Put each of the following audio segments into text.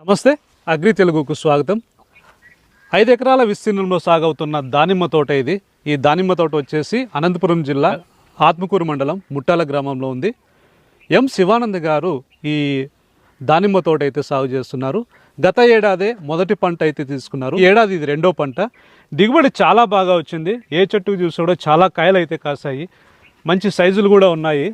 నమస్తే అగ్రి తెలుగుకు స్వాగతం. ఐదు ఎకరాల విస్తీర్ణంలో సాగవుతున్న దానిమ్మ తోట ఇది. ఈ దానిమ్మ తోట వచ్చేసి అనంతపురం జిల్లా ఆత్మకూరు మండలం ముట్టాల గ్రామంలో ఉంది. ఎం శివానంద్ గారు ఈ దానిమ్మ తోట అయితే సాగు చేస్తున్నారు. గత ఏడాదే మొదటి పంట అయితే తీసుకున్నారు. ఏడాది ఇది రెండో పంట. దిగుబడి చాలా బాగా వచ్చింది. ఏ చెట్టుకు చూసి కూడా చాలా కాయలు అయితే కాసాయి మంచి సైజులు కూడా ఉన్నాయి.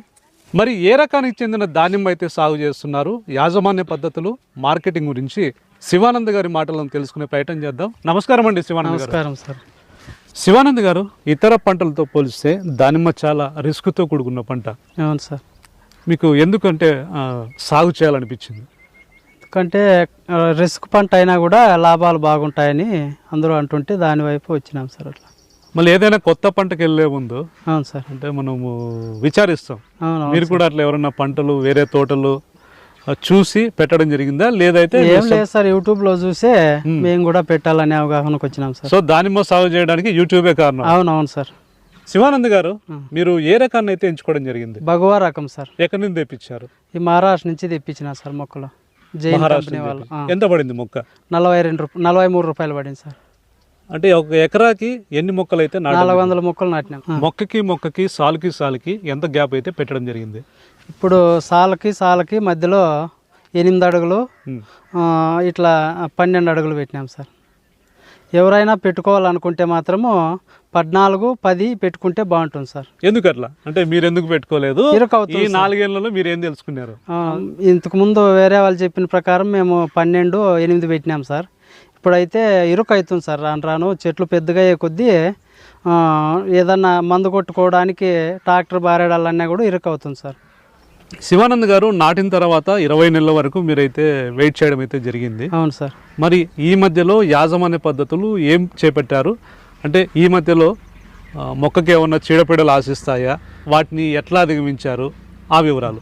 మరి ఏ రకానికి చెందిన దానిమ్మ అయితే సాగు చేస్తున్నారు? యాజమాన్య పద్ధతులు మార్కెటింగ్ గురించి శివానంద్ గారి మాటలను తెలుసుకునే ప్రయత్నం చేద్దాం. నమస్కారం అండి శివానంద్ నమస్కారం సార్. శివానంద్ గారు ఇతర పంటలతో పోలిస్తే దానిమ్మ చాలా రిస్క్తో కూడుకున్న పంట. అవును సార్. మీకు ఎందుకంటే సాగు చేయాలనిపించింది? ఎందుకంటే రిస్క్ పంట అయినా కూడా లాభాలు బాగుంటాయని అందరూ అంటుంటే దాని వైపు వచ్చినాం సార్ అట్లా. మళ్ళీ ఏదైనా కొత్త పంటకి వెళ్ళే ముందు అవును సార్. అంటే మనము విచారిస్తాం. మీరు కూడా అట్లా ఎవరైనా పంటలు వేరే తోటలు చూసి పెట్టడం జరిగిందా? లేదైతే ఏం లేదు సార్ యూట్యూబ్లో చూసే మేము. కూడా పెట్టాలనే అవగాహనకు వచ్చినాం సార్. సో దానిమ్మ సాగు చేయడానికి యూట్యూబే కారణం. అవును అవును సార్. శివానంద్ గారు మీరు ఏ రకాన్ని అయితే ఎంచుకోవడం జరిగింది? భగవా రకం సార్. ఎక్కడి నుంచి తెప్పించారు? ఈ మహారాష్ట్ర నుంచి తెప్పించిన సార్ మొక్కలు. జైన్ మహారాష్ట్ర కంపెనీ వాళ్ళు. ఎంత పడింది మొక్క? నలభై రెండు రూప నలభై మూడు రూపాయలు పడింది సార్. అంటే ఒక ఎకరాకి ఎన్ని మొక్కలు అయితే? నాలుగు వందల మొక్కలు నాటినాం. మొక్కకి మొక్కకి సాలుకి సాలుకి ఎంత గ్యాప్ అయితే పెట్టడం జరిగింది? ఇప్పుడు సాలకి సాలకి మధ్యలో ఎనిమిది అడుగులు ఇట్లా పన్నెండు అడుగులు పెట్టినాం సార్. ఎవరైనా పెట్టుకోవాలనుకుంటే మాత్రము పద్నాలుగు పది పెట్టుకుంటే బాగుంటుంది సార్. ఎందుకు అట్లా? అంటే మీరు ఎందుకు పెట్టుకోలేదు ఈ. నాలుగేళ్ళలో మీరు ఏం తెలుసుకున్నారు? ఆ, ఇంతకు ముందు వేరే వాళ్ళు చెప్పిన ప్రకారం మేము పన్నెండు ఎనిమిది పెట్టినాం సార్. ఇప్పుడైతే ఇరుకు అవుతుంది సార్ రాను రాను. చెట్లు పెద్దగా అయ్యే కొద్దీ ఏదన్నా మందు కొట్టుకోవడానికి ట్రాక్టర్ బారేడాలన్నా కూడా ఇరుకు అవుతుంది సార్. శివానంద్ గారు నాటిన తర్వాత ఇరవై నెలల వరకు మీరైతే వెయిట్ చేయడం అయితే జరిగింది. అవును సార్. మరి ఈ మధ్యలో యాజమాన్య పద్ధతులు ఏం చేపట్టారు? అంటే ఈ మధ్యలో మొక్కకి ఏమన్నా చీడపీడలు ఆశిస్తాయా? వాటిని ఎట్లా అధిగమించారు? ఆ వివరాలు.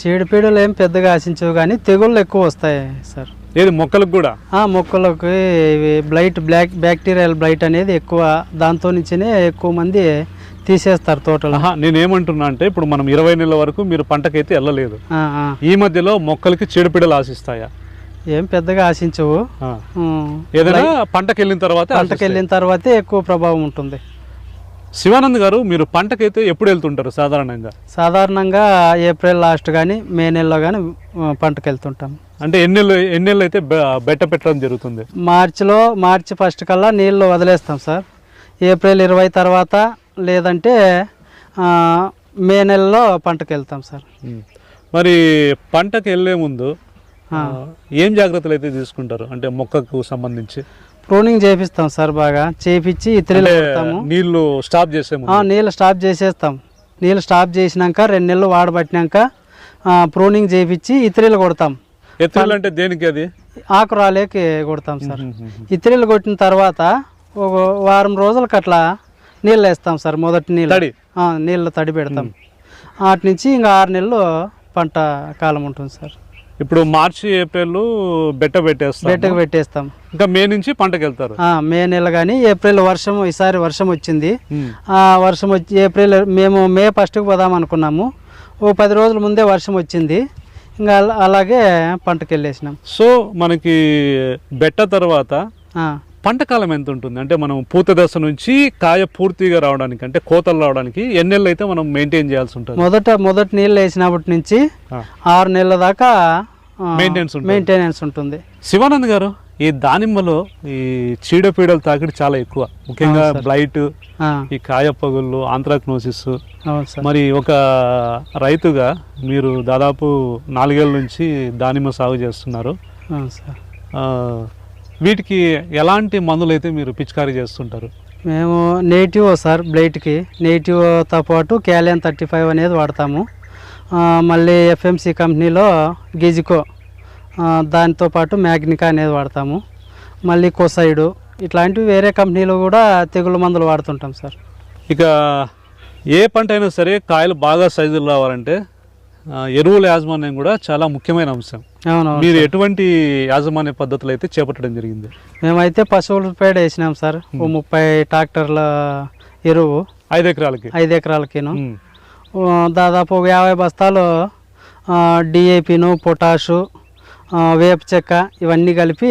చీడపీడలు ఏం పెద్దగా ఆశించవు కానీ తెగుళ్ళు ఎక్కువ వస్తాయి సార్. ఏది మొక్కలకు కూడా? మొక్కలకు ఇవి బ్లైట్ బ్లాక్ బ్యాక్టీరియల్ బ్లైట్ అనేది ఎక్కువ దాంతో నుంచినే ఎక్కువ మంది తీసేస్తారు తోటలు. నేనేమంటున్నా అంటే ఇప్పుడు మనం ఇరవై నెలల వరకు మీరు పంటకైతే వెళ్ళలేదు. ఈ మధ్యలో మొక్కలకి చీడపీడలు ఆశిస్తాయా? ఏం పెద్దగా ఆశించవు. ఏదైనా పంటకి వెళ్ళిన తర్వాత పంటకు వెళ్ళిన తర్వాతే ఎక్కువ ప్రభావం ఉంటుంది. శివానంద్ గారు మీరు పంటకైతే ఎప్పుడు వెళ్తుంటారు సాధారణంగా? సాధారణంగా ఏప్రిల్ లాస్ట్ కానీ మే నెలలో కానీ పంటకు వెళ్తుంటాం అంటే ఎన్నెళ్ళు ఎన్నెళ్ళు అయితే బెట్ట పెట్టడం జరుగుతుంది? మార్చిలో మార్చి ఫస్ట్ కల్లా నీళ్ళు వదిలేస్తాం సార్. ఏప్రిల్ ఇరవై తర్వాత లేదంటే మే నెలలో పంటకు వెళ్తాం సార్. మరి పంటకు వెళ్ళే ముందు ఏం జాగ్రత్తలు అయితే తీసుకుంటారు? అంటే మొక్కకు సంబంధించి? ప్రూనింగ్ చేపిస్తాం సార్ బాగా. చేపించి ఇత్రీలు నీళ్ళు స్టాప్ చేసే నీళ్ళు స్టాప్ చేసేస్తాం. నీళ్ళు స్టాప్ చేసినాక రెండు నెలలు వాడబట్టినాక ప్రూనింగ్ చేపించి ఇత్రీలు కొడతాం. ఎత్తులు అంటే దేనికి అది? ఆకు రాలేకి కొడతాం సార్. ఇత్రీలు కొట్టిన తర్వాత ఒక వారం రోజులకి అట్లా నీళ్ళు వేస్తాం సార్ మొదటి నీళ్ళు. నీళ్ళు తడి పెడతాం. వాటి నుంచి ఇంకా ఆరు నెలలు పంట కాలం ఉంటుంది సార్. ఇప్పుడు మార్చి ఏప్రిల్ బెట్ట పెట్టేస్తారు బెట్టకు పెట్టేస్తాం. ఇంకా మే నుంచి పంటకు వెళ్తారు మే నెల కానీ ఏప్రిల్ వర్షం ఈసారి వర్షం వచ్చింది. ఆ వర్షం వచ్చి ఏప్రిల్ మేము మే ఫస్ట్కి పోదాం అనుకున్నాము. ఓ పది రోజుల ముందే వర్షం వచ్చింది. ఇంకా అలా- అలాగే పంటకు వెళ్ళేసినాం సో మనకి బెట్ట తర్వాత పంట కాలం ఎంత ఉంటుంది? అంటే మనం పూత దశ నుంచి కాయ పూర్తిగా రావడానికి అంటే కోతలు రావడానికి ఎన్నెళ్ళు అయితే మనం మెయింటైన్ చేయాల్సి ఉంటుంది? మొదట మొదటి నీళ్ళు వేసినప్పటి నుంచి. ఆరు నెలల దాకా ఉంటుంది. మెయింటెనెన్స్ ఉంటుంది. శివానంద్ గారు ఈ దానిమ్మలో ఈ చీడపీడల తాకిడి చాలా ఎక్కువ. ముఖ్యంగా బ్లైట్ ఈ కాయ పగుళ్ళు ఆంథ్రాక్నోసిస్ మరి ఒక రైతుగా మీరు దాదాపు నాలుగేళ్ళ నుంచి దానిమ్మ సాగు చేస్తున్నారు. వీటికి ఎలాంటి మందులు అయితే మీరు పిచికారీ చేస్తుంటారు? మేము నేటివ్ సార్ బ్లైట్కి నేటివ్తో పాటు క్యాలియన్ థర్టీ ఫైవ్ అనేది వాడతాము. మళ్ళీ ఎఫ్ఎంసి కంపెనీలో గిజికో దాంతో పాటు మ్యాగ్నికా అనేది వాడతాము. మళ్ళీ కోసైడు ఇట్లాంటివి వేరే కంపెనీలు కూడా తెగులు మందులు వాడుతుంటాం సార్. ఇక ఏ పంట అయినా సరే కాయలు బాగా సైజులు రావాలంటే ఎరువుల యాజమాన్యం కూడా చాలా ముఖ్యమైన అంశం. మీరు ఎటువంటి యాజమాన్య పద్ధతులు అయితే చేపట్టడం జరిగింది? మేమైతే పశువుల పేడ వేసినాం సార్. ఓ ముప్పై ట్రాక్టర్ల ఎరువు. ఐదు ఎకరాలకి? ఐదు ఎకరాలకిను. ఆ, దాదాపు యాభై బస్తాలు డిఏపిను పొటాషు వేప చెక్క ఇవన్నీ కలిపి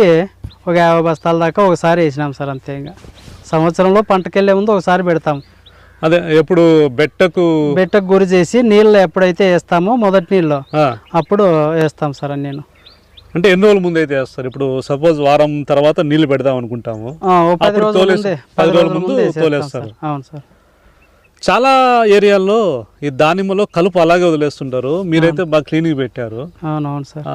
ఒక యాభై బస్తాల దాకా ఒకసారి వేసినాం సార్ అంతే ఇంకా. సంవత్సరంలో పంటకెళ్ళే ముందు ఒకసారి పెడతాం. అదే ఎప్పుడు బెట్టకు బెట్టకు గురి చేసి నీళ్ళు ఎప్పుడైతే వేస్తామో మొదటి నీళ్ళు అప్పుడు వేస్తాం సార్ అని నేను. అంటే ఎన్ని రోజుల ముందు అయితే వేస్తారు? ఇప్పుడు సపోజ్ వారం తర్వాత నీళ్ళు పెడదాం అనుకుంటాము. పది రోజుల ముందే తోలేస్తారు. సార్. అవును సార్. చాలా ఏరియాల్లో ఈ దానిమ్మలో కలుపు అలాగే వదిలేస్తుంటారు. మీరైతే బాగా క్లీనింగ్ పెట్టారు. అవునవును సార్.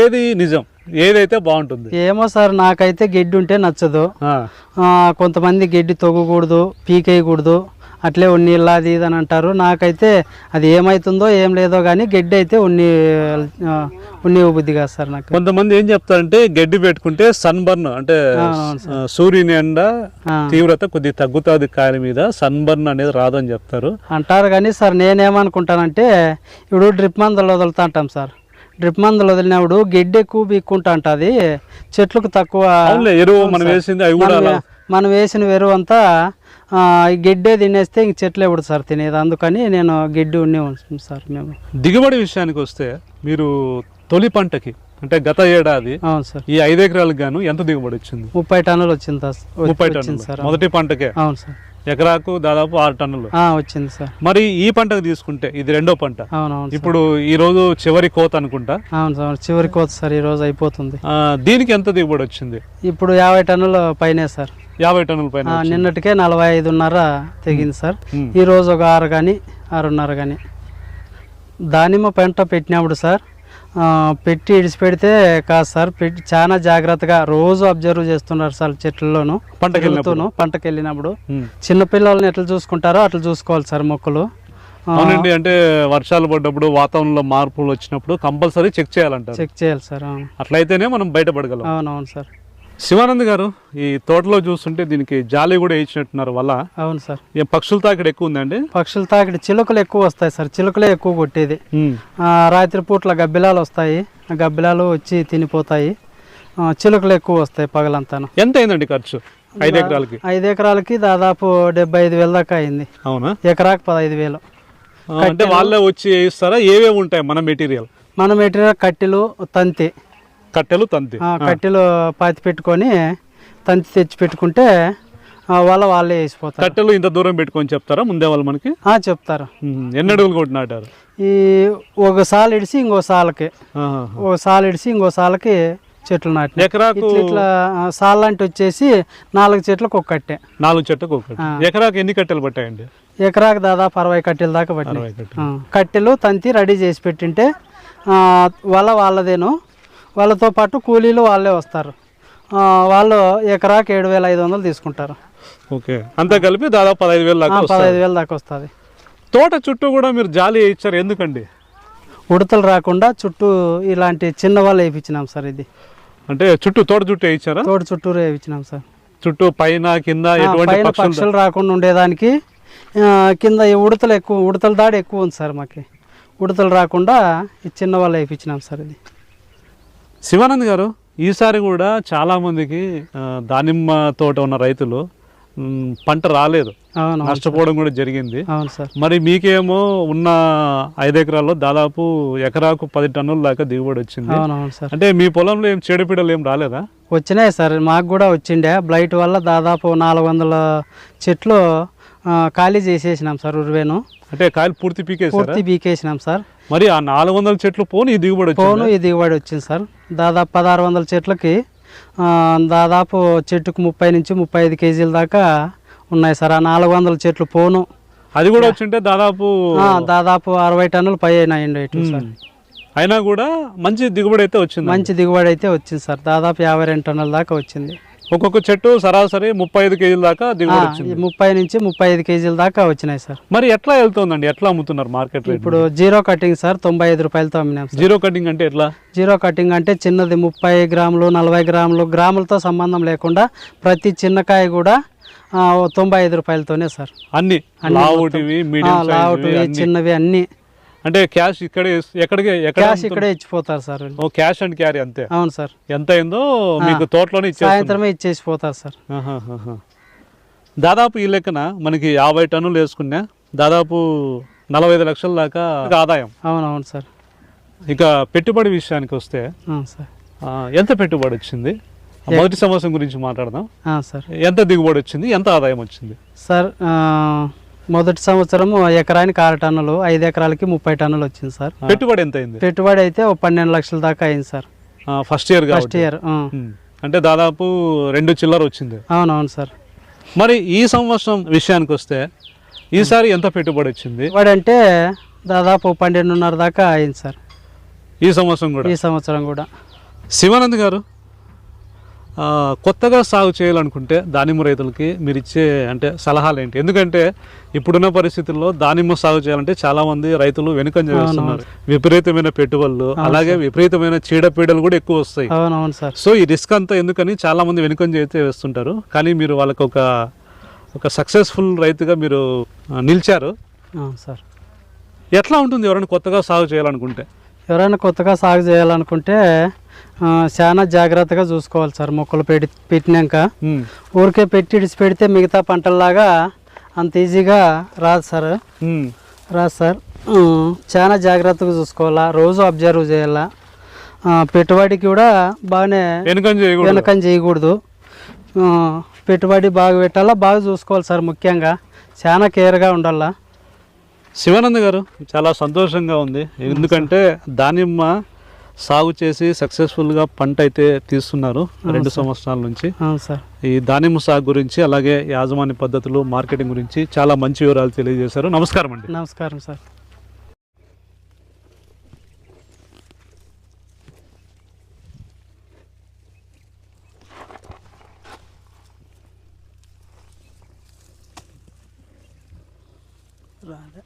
ఏది నిజం? ఏదైతే బాగుంటుంది? ఏమో సార్ నాకైతే గడ్డి ఉంటే నచ్చదు కొంతమంది గడ్డి తొగకూడదు పీకేయకూడదు. అట్లే ఉన్ని అది ఇది అని అంటారు. నాకైతే అది ఏమవుతుందో ఏం లేదో కానీ గడ్డి అయితే ఉన్ని ఉన్ని బుద్ధి కాదు సార్ నాకు. కొంతమంది ఏం చెప్తారంటే గడ్డి పెట్టుకుంటే సన్ బర్న్ అంటే సూర్యుని ఎండ తీవ్రత కొద్దిగా తగ్గుతుంది కాయల మీద సన్ బర్న్ అనేది రాదని చెప్తారు. అంటారు కానీ సార్ నేనేమనుకుంటానంటే ఇప్పుడు డ్రిప్ మందులు వదులుతా అంటాం సార్. డ్రిప్ మందులు వదిలినప్పుడు గడ్డి ఎక్కువ బీక్కుంటా ఉంటుంది చెట్లకు తక్కువ ఎరువు మనం వేసింది మనం వేసిన వెరువు అంతా గడ్డే తినేస్తే ఇంక చెట్లు ఎప్పుడు సార్ తినేది. అందుకని నేను గడ్డి ఉండి ఉంచుతాం సార్ మేము. దిగుబడి విషయానికి వస్తే మీరు తొలి పంటకి అంటే గత ఏడాది అవును సార్. ఈ ఐదు ఎకరాలకు గాను ఎంత దిగుబడి వచ్చింది? ముప్పై టన్నులు వచ్చింది సార్. ముప్పై టన్నులు. సార్ మొదటి పంటకే? అవును సార్. ఎకరాకు దాదాపు ఆరు టన్నులు. ఆ, వచ్చింది సార్. మరి ఈ పంటకు తీసుకుంటే ఇది రెండో పంట. అవును అవును సార్. ఇప్పుడు ఈ రోజు చివరి కోత అనుకుంటా. అవును సార్ చివరికి వస్తుంది సార్ ఈ రోజు అయిపోతుంది. దీనికి ఎంత దిగుబడి వచ్చింది? ఇప్పుడు యాభై టన్నుల పైనే సార్. యాభై టన్నుల పైన నిన్నటికే నలభై ఐదున్నర తెగింది సార్. ఉమ్. ఈ రోజు ఒక ఆరు కానీ ఆరున్నర కానీ దానిమ్మ పంట పెట్టినప్పుడు సార్ పెట్టి ఇడిచిపెడితే కాదు సార్ పెట్టి చాలా జాగ్రత్తగా రోజు అబ్జర్వ్ చేస్తున్నారు సార్ చెట్లలోను పంటకి వెళ్ళినప్పుడు. తిరుగుతూను, పంటకి వెళ్ళినప్పుడు ఉమ్. చిన్నపిల్లల్ని ఎట్లా చూసుకుంటారో అట్లా చూసుకోవాలి సార్ మొక్కలు. అవునండి అంటే వర్షాలు పడ్డప్పుడు వాతావరణంలో మార్పులు వచ్చినప్పుడు కంపల్సరీ చెక్ చేయాలంటారు. చెక్ చేయాలి సార్ అట్లయితేనే మనం బయటపడగలం. అవునవును సార్. శివానంద్ గారు ఈ తోటలో చూస్తుంటే దీనికి జాలి కూడా వేయించినట్టున్నారు వల్ల. అవును సార్. ఏం పక్షుల తాకిడి ఎక్కువ ఉందండి పక్షులు తాకిడి చిలుకలు ఎక్కువ వస్తాయి సార్. చిలుకలే ఎక్కువ కొట్టేది. ఆ, రాత్రి పూట్ల గబ్బిలాలు వస్తాయి. గబ్బిలాలు వచ్చి తినిపోతాయి. చిలుకలు ఎక్కువ వస్తాయి పగలంతాను. ఎంత అయిందండి ఖర్చు? ఐదు ఎకరాలకి. ఐదు ఎకరాలకి దాదాపు డెబ్బై ఐదు వేల దాకా అయింది. అవునా? ఎకరాకు పదహైదు వేలు. అంటే వాళ్ళే వచ్చి వేయిస్తారా? ఏవేవి ఉంటాయి మన మెటీరియల్? మన మెటీరియల్ కట్టెలు తంతి. కట్టెలు తంతి. కట్టెలు పాతి పెట్టుకొని తంతి తెచ్చి పెట్టుకుంటే వాళ్ళ వాళ్ళే వేసిపోతారు. కట్టెలు ఇంత దూరం పెట్టుకొని చెప్తారా? ముందే వాళ్ళు మనకి? చెప్తారు. ఎన్ని అడుగులు కొట్టి నాటారు ఈ ఒక సాలు ఇడిసి ఇంకో సాలకి. ఒక సాలు ఇడిసి ఇంకో సాలకి చెట్లు నాటిన. ఎకరాకు ఇట్లా సాల్ లాంటి వచ్చేసి నాలుగు చెట్లకు ఒక కట్టె. నాలుగు చెట్టుకు ఒకటి ఎకరాకు ఎన్ని కట్టెలు పట్టాయండి? ఎకరాకు దాదాపు అరవై కట్టెల దాకా పట్టినాయి. కట్టెలు. తంతి రెడీ చేసి పెట్టింటే వాళ్ళ వాళ్ళదేను వాళ్ళతో పాటు కూలీలు వాళ్ళే వస్తారు. వాళ్ళు ఎకరాకు ఏడు వేల ఐదు వందలు తీసుకుంటారు. ఓకే. అంతా కలిపి దాదాపు పదహైదు వేలు దాకా పదహైదు వేలు దాకా వస్తుంది. తోట చుట్టూ కూడా మీరు జాలి వేయించారు? ఎందుకండి? ఉడతలు రాకుండా చుట్టూ ఇలాంటి చిన్న వాళ్ళు వేయించినాం సార్ ఇది. అంటే చుట్టూ తోట చుట్టూ వేయించారా? తోట చుట్టూరు వేయించినాం సార్. చుట్టూ పైన కింద ఎటువంటి పక్షులు? రాకుండా ఉండేదానికి కింద ఈ ఉడతలు ఎక్కువ ఉడతల దాడి ఎక్కువ ఉంది సార్ మాకి. ఉడతలు రాకుండా ఈ చిన్న వాళ్ళు వేయించినాం సార్ ఇది. శివానంద్ గారు ఈసారి కూడా చాలా మందికి ఆ, దానిమ్మ తోట ఉన్న రైతులు పంట రాలేదు. అవును నష్టపోవడం కూడా జరిగింది. అవును సార్. మరి మీకేమో ఉన్న ఐదు ఎకరాల్లో దాదాపు ఎకరాకు పది టన్నుల దాకా దిగుబడి వచ్చింది. అవును అవును సార్. అంటే మీ పొలంలో ఏం చీడపీడలు ఏం రాలేదా? వచ్చినాయి సార్. మాకు కూడా వచ్చిండే. బ్లైట్ వల్ల దాదాపు నాలుగు వందల చెట్లు ఖాళీ చేసేసినాం సార్ ఉరివేను. అంటే కాయలు పూర్తి పీకేసారా పూర్తి బీకేసినాం సార్. మరి ఆ నాలుగు వందల చెట్లు పోను ఈ దిగుబడి పోను ఈ దిగుబడి వచ్చింది సార్. దాదాపు పదహారు వందల చెట్లకి దాదాపు చెట్టుకు ముప్పై నుంచి ముప్పై ఐదు కేజీల దాకా ఉన్నాయి సార్. ఆ నాలుగు వందల చెట్లు పోను. అది కూడా వచ్చింటే దాదాపు దాదాపు అరవై టన్నులు పై అయినాయండి సార్. అయినా కూడా మంచి దిగుబడి అయితే వచ్చింది మంచి దిగుబడి అయితే వచ్చింది సార్. దాదాపు యాభై రెండు టన్నుల దాకా వచ్చింది. ఒక్కొక్క చెట్టు సరాసరి ముప్పై ఐదు కేజీల దాకా దిగుబడి వచ్చింది. ముప్పై నుంచి ముప్పై ఐదు కేజీల దాకా వచ్చినాయి సార్. మరి ఎట్లా వెళ్తుందండి? ఎట్లా అమ్ముతున్నారు మార్కెట్ రేట్? ఇప్పుడు జీరో కటింగ్ సార్ తొంభై ఐదు రూపాయలతో అమ్మినాం జీరో కటింగ్ అంటే ఎట్లా? జీరో కటింగ్ అంటే చిన్నది ముప్పై గ్రాములు నలభై గ్రాములు గ్రాములతో సంబంధం లేకుండా ప్రతి చిన్నకాయ కూడా తొంభై ఐదు రూపాయలతోనే సార్. అన్ని లావుటివి చిన్నవి అన్ని అంటే క్యాష్ ఇక్కడే ఎక్కడికి ఎక్కడ క్యాష్ ఇక్కడే ఇచ్చిపోతారు సార్. ఓ క్యాష్ అండ్ క్యారీ అంతే? అవును సార్. ఎంత అయిందో మీకు తోటలోనే సాయంత్రమే ఇచ్చేసిపోతారు సార్. దాదాపు ఈ లెక్కన మనకి యాభై టన్నులు వేసుకున్నా దాదాపు నలభై ఐదు లక్షల దాకా ఆదాయం. అవును అవును సార్. ఇక పెట్టుబడి విషయానికి వస్తే సార్. ఎంత పెట్టుబడి వచ్చింది? మొదటి సంవత్సరం గురించి మాట్లాడదాం. సార్. ఎంత దిగుబడి వచ్చింది? ఎంత ఆదాయం వచ్చింది? సార్ మొదటి సంవత్సరము ఎకరానికి ఆరు టన్నులు ఐదు ఎకరాలకి ముప్పై టన్నులు వచ్చింది సార్. పెట్టుబడి ఎంత అయింది? పెట్టుబడి అయితే పన్నెండు లక్షల దాకా అయింది sir. First year first year. అంటే దాదాపు రెండు చిల్లర వచ్చింది. అవునవును సార్. మరి ఈ సంవత్సరం విషయానికి వస్తే ఈసారి ఎంత పెట్టుబడి వచ్చింది? అంటే దాదాపు పన్నెండున్నర దాకా అయింది సార్. ఈ సంవత్సరం కూడా? ఈ సంవత్సరం కూడా. శివానంద్ గారు కొత్తగా సాగు చేయాలనుకుంటే దానిమ్మ రైతులకి మీరు ఇచ్చే అంటే సలహాలు ఏంటి? ఎందుకంటే ఇప్పుడున్న పరిస్థితుల్లో దానిమ్మ సాగు చేయాలంటే చాలా మంది రైతులు వెనుకంజ వేస్తున్నారు. విపరీతమైన పెట్టుబడులు అలాగే విపరీతమైన చీడపీడలు కూడా ఎక్కువ వస్తాయి. సో ఈ రిస్క్ అంతా ఎందుకని చాలా మంది వెనుకంజ అయితే వేస్తుంటారు. కానీ మీరు వాళ్ళకి ఒక ఒక సక్సెస్ఫుల్ రైతుగా మీరు నిలిచారు. సార్. ఎట్లా ఉంటుంది ఎవరైనా కొత్తగా సాగు చేయాలనుకుంటే? ఎవరైనా కొత్తగా సాగు చేయాలనుకుంటే చాలా జాగ్రత్తగా చూసుకోవాలి సార్ మొక్కలు పెట్టి పెట్టినాక. ఊరికే పెట్టి ఇడిచి పెడితే మిగతా పంటల్లాగా అంత ఈజీగా రాదు సార్. రాదు సార్. చాలా జాగ్రత్తగా చూసుకోవాలా రోజు అబ్జర్వ్ చేయాలా. పెట్టుబడికి కూడా బాగానే వెనకం చేయకూడదు. పెట్టుబడి బాగా పెట్టాలా బాగా చూసుకోవాలి సార్ ముఖ్యంగా. చాలా కేర్గా ఉండాలా. శివానంద్ గారు చాలా సంతోషంగా ఉంది. ఎందుకంటే దానిమ్మ సాగు చేసి సక్సెస్ఫుల్గా పంట అయితే తీస్తున్నారు రెండు సంవత్సరాల నుంచి. సార్. ఈ దానిమ్మ సాగు గురించి అలాగే యాజమాన్య పద్ధతులు మార్కెటింగ్ గురించి చాలా మంచి వివరాలు తెలియజేశారు. నమస్కారం అండి. నమస్కారం సార్. రాలే.